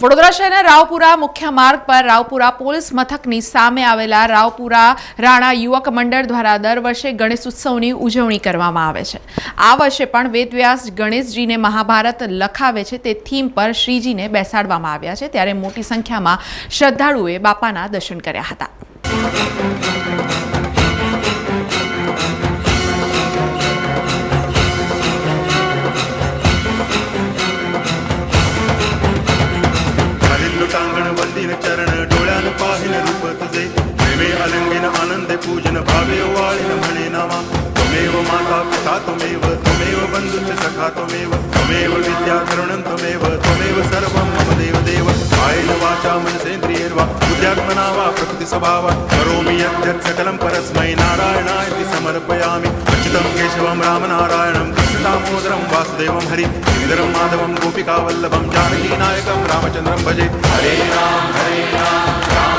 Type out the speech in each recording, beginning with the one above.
વડોદરા શહેરના રાવપુરા મુખ્ય માર્ગ પર રાવપુરા પોલીસ મથકની સામે આવેલા રાવપુરા રાણા યુવક મંડળ દ્વારા દર વર્ષે ગણેશ ઉત્સવની ઉજવણી કરવામાં આવે છે. આ વર્ષે પણ વેદવ્યાસ ગણેશજીને મહાભારત લખાવે છે. તે થીમ પર શ્રીજીને બેસાડવામાં આવ્યા છે. ત્યારે મોટી સંખ્યામાં શ્રદ્ધાળુઓએ બાપાના દર્શન કર્યા હતા. પાણે પૂજન ભાવે વાળીને મણે નવા તમેવ માતા પિતા, તમેવ તમેવ બંધુ ચ સખા, તમેવ તમેવ વિદ્યાધરણ તમેવ તમેવ સર્વમ મમ દેવ દેવ. કાયેન વાચા મનસેન્દ્રિયર્વા બુદ્ધ્યાત્મનાવા પ્રકૃતિ સ્વભાવા. કરોમિ યદ્યત સકલમ પરસ્મૈ નારાયણાયતિ સમર્પયામિ. અચ્યુતમ કેશવમ રામ નારાયણમ, કૃષ્ણદામોદરમ વાસુદેવમ હરિ. ઇન્દ્રમ માધવમ ગોપિકા વલ્લભમ જાનકી નાયકમ રામચંદ્રમ ભજે હરે રામ હરે રામ રામ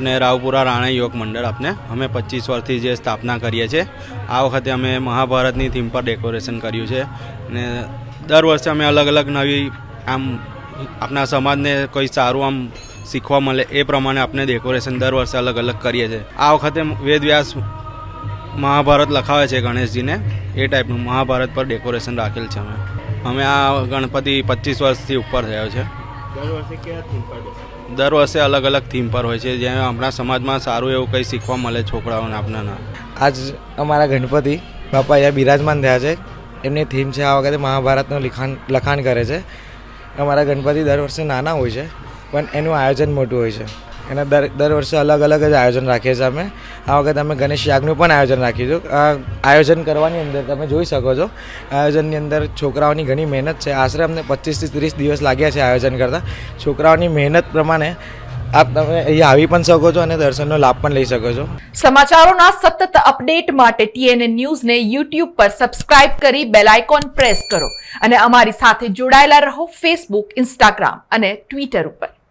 ને રાવપુરા રાણા યોગ મંડળ આપને અમે પચીસ વર્ષથી જે સ્થાપના કરીએ છીએ, આ વખતે અમે મહાભારતની થીમ પર ડેકોરેશન કર્યું છે. ને દર વર્ષે અમે અલગ અલગ નવી આમ આપણા સમાજને કોઈ સારું આમ શીખવા મળે એ પ્રમાણે આપણે ડેકોરેશન દર વર્ષે અલગ અલગ કરીએ છીએ. આ વખતે વેદવ્યાસ મહાભારત લખાવે છે ગણેશજીને, એ ટાઈપનું મહાભારત પર ડેકોરેશન રાખેલ છે અમે. અમે આ ગણપતિ પચીસ વર્ષથી ઉપર થયો છે. દર વર્ષે અલગ અલગ થીમ પર હોય છે. જ્યાં આપણા સમાજમાં સારું એવું કંઈ શીખવા મળે છોકરાઓને આપણાના આજ અમારા ગણપતિ બાપા અહીંયા બિરાજમાન થયા છે. એમની થીમ છે આ વખતે મહાભારતનું લિખાણ લખાણ કરે છે. અમારા ગણપતિ દર વર્ષે નાના હોય છે પણ એનું આયોજન મોટું હોય છે. એના દર દર વર્ષે અલગ અલગ જ આયોજન રાખીએ છીએ અમે. આ વખતે અમે ગણેશ યાગનું પણ આયોજન રાખ્યું આ આયોજન કરવાની અંદર તમે જોઈ શકો છો. આયોજનની અંદર છોકરાઓની ઘણી મહેનત છે. આશરે અમને પચીસથી ત્રીસ દિવસ લાગ્યા છે આયોજન કરતાં. છોકરાઓની મહેનત પ્રમાણે આપ તમે અહીંયા આવી પણ શકો છો અને દર્શનનો લાભ પણ લઈ શકો છો. સમાચારોના સતત અપડેટ માટે ટીએનએ ન્યૂઝને યુટ્યુબ પર સબસ્ક્રાઇબ કરી બેલ આઇકોન પ્રેસ કરો. અને અમારી સાથે જોડાયેલા રહો ફેસબુક ઇન્સ્ટાગ્રામ અને ટ્વિટર ઉપર.